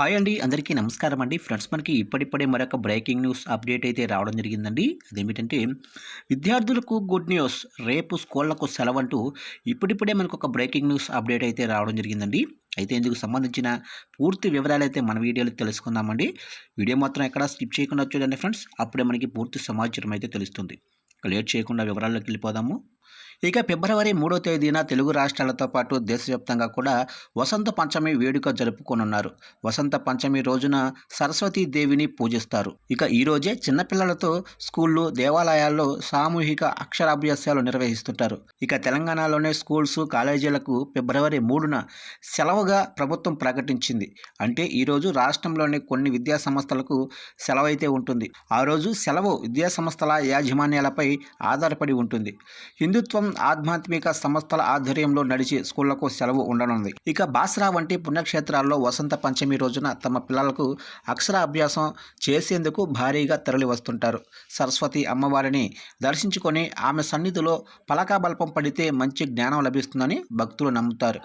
Hi అండి. అందరికీ నమస్కారం అండి. ఫ్రెండ్స్ మనకి ఇప్పటిప్పుడే మరొక బ్రేకింగ్ న్యూస్ అప్డేట్ అయితే రావడం జరిగిందండి. అదేమిటంటే విద్యార్థులకు గుడ్ న్యూస్ రేపు స్కూళ్ళకు సెలవంటూ ఇప్పటిప్పుడే మనకు ఒక బ్రేకింగ్ న్యూస్ అప్డేట్ అయితే రావడం జరిగిందండి. అయితే ఇందుకు సంబంధించిన పూర్తి వివరాలు అయితే మన వీడియోలో తెలుసుకుందామండి. వీడియో మాత్రం ఎక్కడ స్కిప్ చేయకుండా చూడండి ఫ్రెండ్స్. అప్పుడే మనకి పూర్తి సమాచారం అయితే తెలుస్తుంది. లేట్ చేయకుండా వివరాల్లోకి వెళ్ళిపోదాము. ఇక ఫిబ్రవరి మూడో తేదీన తెలుగు రాష్ట్రాలతో పాటు దేశవ్యాప్తంగా కూడా వసంత పంచమి వేడుక జరుపుకోనున్నారు. వసంత పంచమి రోజున సరస్వతీ దేవిని పూజిస్తారు. ఇక ఈరోజే చిన్నపిల్లలతో స్కూళ్ళు దేవాలయాల్లో సామూహిక అక్షరాభ్యాసాలు నిర్వహిస్తుంటారు. ఇక తెలంగాణలోనే స్కూల్స్ కాలేజీలకు ఫిబ్రవరి మూడున సెలవుగా ప్రభుత్వం ప్రకటించింది. అంటే ఈరోజు రాష్ట్రంలోని కొన్ని విద్యా సంస్థలకు సెలవైతే ఉంటుంది. ఆ రోజు సెలవు విద్యా సంస్థల యాజమాన్యాలపై ఆధారపడి ఉంటుంది. హిందుత్వం ఆధ్యాత్మిక సంస్థల ఆధ్వర్యంలో నడిచి స్కూళ్ళకు సెలవు ఉండనుంది. ఇక బాస్రా వంటి పుణ్యక్షేత్రాల్లో వసంత పంచమి రోజున తమ పిల్లలకు అక్షరాభ్యాసం చేసేందుకు భారీగా తరలి వస్తుంటారు సరస్వతి అమ్మవారిని దర్శించుకొని ఆమె సన్నిధిలో పలకాబల్పం పడితే మంచి జ్ఞానం లభిస్తుందని భక్తులు నమ్ముతారు.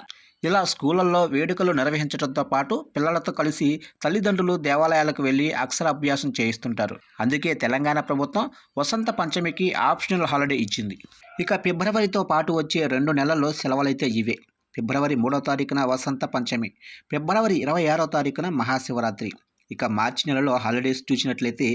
ఇలా స్కూళ్ళల్లో వేడుకలు నిర్వహించడంతో పాటు పిల్లలతో కలిసి తల్లిదండ్రులు దేవాలయాలకు వెళ్ళి అక్షరాభ్యాసం చేయిస్తుంటారు. అందుకే తెలంగాణ ప్రభుత్వం వసంత పంచమికి ఆప్షనల్ హాలిడే ఇచ్చింది. ఇక ఫిబ్రవరితో పాటు వచ్చే రెండు నెలల్లో సెలవులైతే ఇవే. ఫిబ్రవరి మూడో తారీఖున వసంత పంచమి ఫిబ్రవరి ఇరవై ఆరో తారీఖున మహాశివరాత్రి. ఇక మార్చి నెలలో హాలిడేస్ చూసినట్లయితే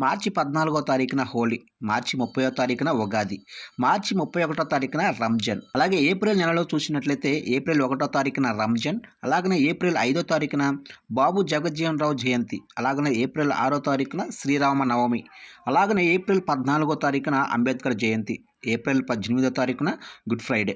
మార్చి పద్నాలుగో తారీఖున హోలీ మార్చి ముప్పయో తారీఖున ఉగాది మార్చి ముప్పై ఒకటో తారీఖున రంజాన్. అలాగే ఏప్రిల్ నెలలో చూసినట్లయితే ఏప్రిల్ ఒకటో తారీఖున రంజాన్ అలాగనే ఏప్రిల్ ఐదో తారీఖున బాబు జగజ్జీవన్ రావు జయంతి అలాగనే ఏప్రిల్ ఆరో తారీఖున శ్రీరామ నవమి అలాగనే ఏప్రిల్ పద్నాలుగో తారీఖున అంబేద్కర్ జయంతి ఏప్రిల్ పద్దెనిమిదో తారీఖున గుడ్ ఫ్రైడే.